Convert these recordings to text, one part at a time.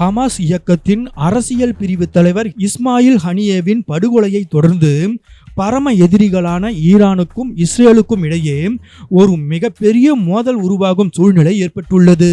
Hamas இயக்கத்தின் அரசியல் பிரிவு தலைவர் இஸ்மாயில் ஹனியேவின் படுகொலையை தொடர்ந்து பரம எதிரிகளான ஈரானுக்கும் இஸ்ரேலுக்கும் இடையே ஒரு மிகப்பெரிய மோதல் உருவாகும் சூழ்நிலை ஏற்பட்டுள்ளது.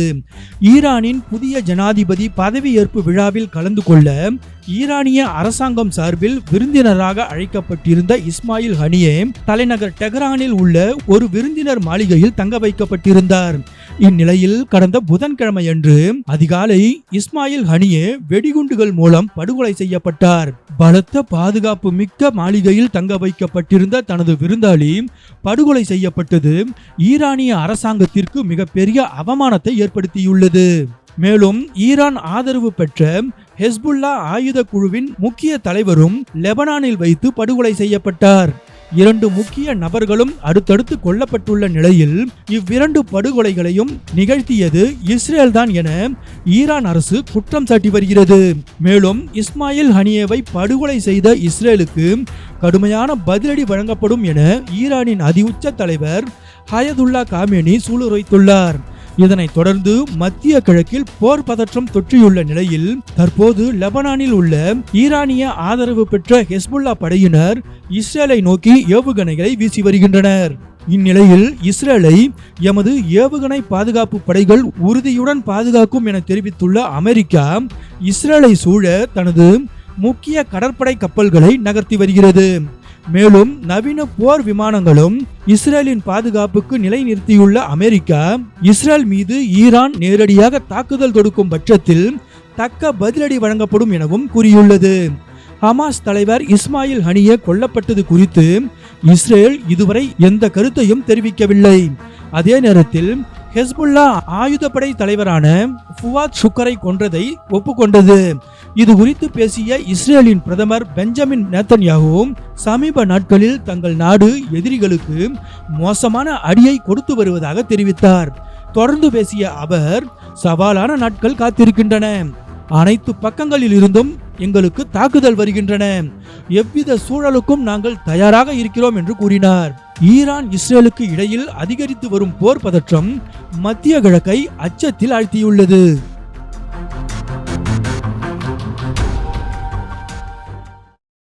ஈரானின் புதிய ஜனாதிபதி பதவியேற்பு விழாவில் கலந்து கொள்ள ஈரானிய அரசாங்கம் சார்பில் விருந்தினராக அழைக்கப்பட்டிருந்த இஸ்மாயில் ஹனியே தலைநகர் டெஹ்ரானில் உள்ள ஒரு விருந்தினர் மாளிகையில் தங்க வைக்கப்பட்டிருந்தார். இந்நிலையில் கடந்த புதன்கிழமையன்று அதிகாலை இஸ்மாயில் ஹனியே வெடிகுண்டுகள் மூலம் படுகொலை செய்யப்பட்டார். பலத்த பாதுகாப்பு மிக்க மாளிகையில் தங்க வைக்கப்பட்டிருந்த தனது விருந்தாளி படுகொலை செய்யப்பட்டது ஈரானிய அரசாங்கத்திற்கு மிகப்பெரிய அவமானத்தை ஏற்படுத்தியுள்ளது. மேலும் ஈரான் ஆதரவு பெற்ற ஹெஸ்புல்லா ஆயுத குழுவின் முக்கிய தலைவரும் லெபனானில் வைத்து படுகொலை செய்யப்பட்டார். இரண்டு முக்கிய நபர்களும் அடுத்தடுத்து கொல்லப்பட்டுள்ள நிலையில் இவ்விரண்டு படுகொலைகளையும் நிகழ்த்தியது இஸ்ரேல் தான் என ஈரான் அரசு குற்றம் சாட்டி வருகிறது. மேலும் இஸ்மாயில் ஹனியேவை படுகொலை செய்த இஸ்ரேலுக்கு கடுமையான பதிலடி வழங்கப்படும் என ஈரானின் அதிஉச்ச தலைவர் ஹயதுல்லா காமேனி சூளுரைத்துள்ளார். இதனைத் தொடர்ந்து மத்திய கிழக்கில் போர் பதற்றம் தொற்றியுள்ள நிலையில் தற்போது லெபனானில் உள்ள ஈரானிய ஆதரவு பெற்ற ஹெஸ்புல்லா படையினர் இஸ்ரேலை நோக்கி ஏவுகணைகளை வீசி வருகின்றனர். இந்நிலையில் இஸ்ரேலை எமது ஏவுகணை பாதுகாப்பு படைகள் உறுதியுடன் பாதுகாக்கும் என தெரிவித்துள்ள அமெரிக்கா இஸ்ரேலை சூழ தனது முக்கிய கடற்படை கப்பல்களை நகர்த்தி வருகிறது. மேலும் நவீன போர் விமானங்களும் இஸ்ரேலின் பாதுகாப்புக்கு நிலைநிறுத்தியுள்ள அமெரிக்கா இஸ்ரேல் மீது ஈரான் நேரடியாக தாக்குதல் தொடுக்கும் பட்சத்தில் தக்க பதிலடி வழங்கப்படும் எனவும் கூறியுள்ளது. ஹமாஸ் தலைவர் இஸ்மாயில் ஹனியே கொல்லப்பட்டது குறித்து இஸ்ரேல் இதுவரை எந்த கருத்தையும் தெரிவிக்கவில்லை. அதே நேரத்தில் ஹெஸ்புல்லா ஆயுதப்படை தலைவரான ஃபுவாத் ஷுக்கரை கொன்றதை ஒப்புக்கொண்டது. இது குறித்து பேசிய இஸ்ரேலின் பிரதமர் பெஞ்சமின் நேத்தன்யாகவும் சமீப நாட்களில் தங்கள் நாடு எதிரிகளுக்கு மோசமான அடியை கொடுத்து வருவதாக தெரிவித்தார். தொடர்ந்து பேசிய அவர் சவாலான நாட்கள் காத்திருக்கின்றன. அனைத்து பக்கங்களில் இருந்தும் எங்களுக்கு தாக்குதல் வருகின்றன. எவ்வித சூழலுக்கும் நாங்கள் தயாராக இருக்கிறோம் என்று கூறினார். ஈரான் இஸ்ரேலுக்கு இடையில் அதிகரித்து வரும் போர் பதற்றம் மத்திய கிழக்கை அச்சத்தில் ஆழ்த்தியுள்ளது.